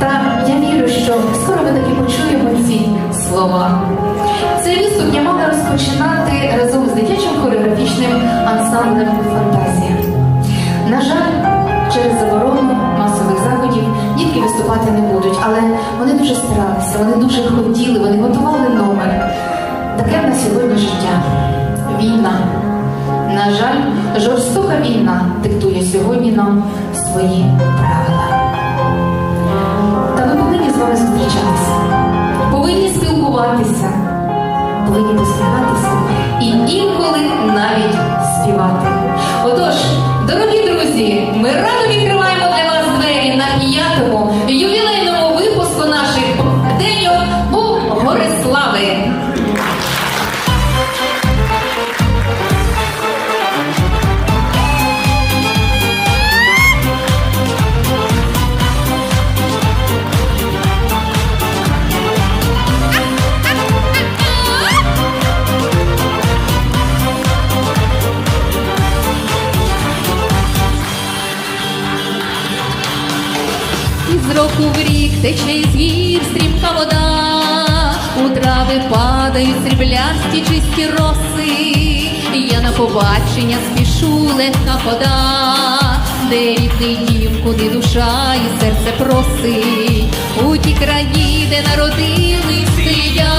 Та я вірю, що скоро ми таки почуємо ці слова. Цей виступ я мала розпочинати разом з дитячим хореографічним ансамблем Фантазія. На жаль, через заборону масових заходів дітки виступати не будуть, але вони дуже старалися, вони дуже хотіли, вони готували номер. Таке на нас сьогодні життя. Війна. На жаль, жорстока війна диктує сьогодні нам свої правила. Із року в рік тече із гір стрімка вода, у трави падають сріблясті чисті роси. Я на побачення спішу легка хода, де рідний дім, куди душа і серце просить, у ті краї, де народились я,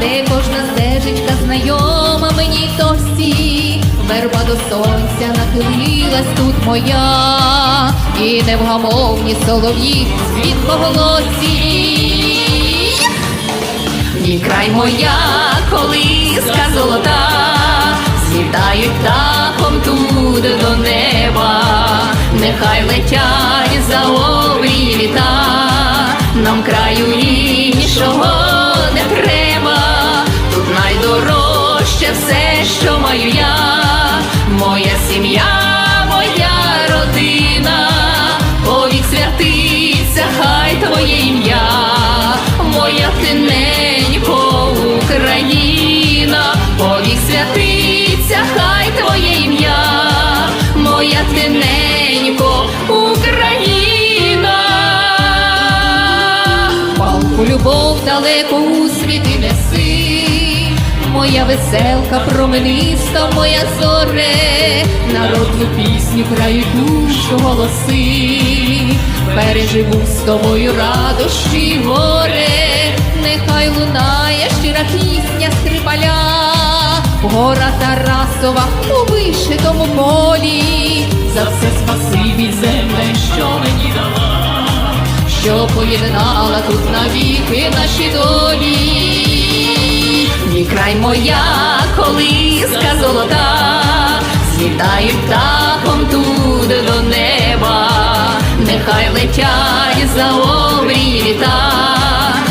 де кожна стежечка знайома мені досі, верба до сонця нахилилась тут моя, і невгамовні солов'ї голосі. Ні край моя колиска золота, злітають птахом тут до неба, нехай летять за обрій літа, нам краю іншого любов далеко у світи неси, моя веселка промениста, моя зоре, народну пісню крають душу голоси, переживу з тобою радощі горе, нехай лунає щира пісня скрипаля, гора Тарасова у вишитому полі, поєднала тут навіки наші долі. Ні край моя колиска золота, злітають птахом тут до неба, нехай летять за обрій літа,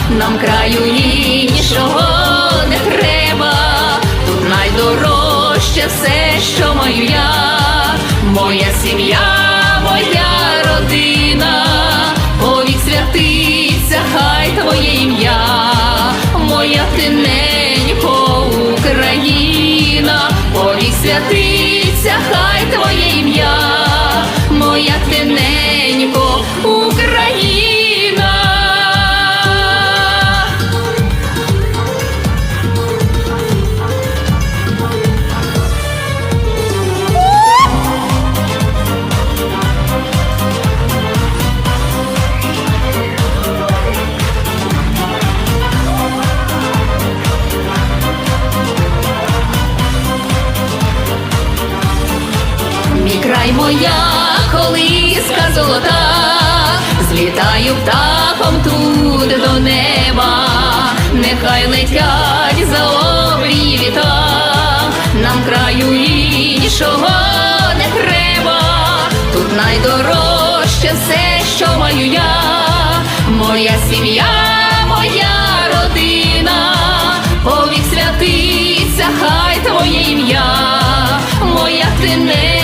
нам краю іншого не треба, тут найдорожче все, що маю я, моя сім'я, моя ти ненько Україна, повік святиться, хай твоє ім'я, моя ти моя колиска золота, злітаю птахом тут до неба, нехай летять за обрій літа, нам краю іншого не треба, тут найдорожче все, що маю я, моя сім'я, моя родина, повік святиться, хай твоє ім'я, моя ти не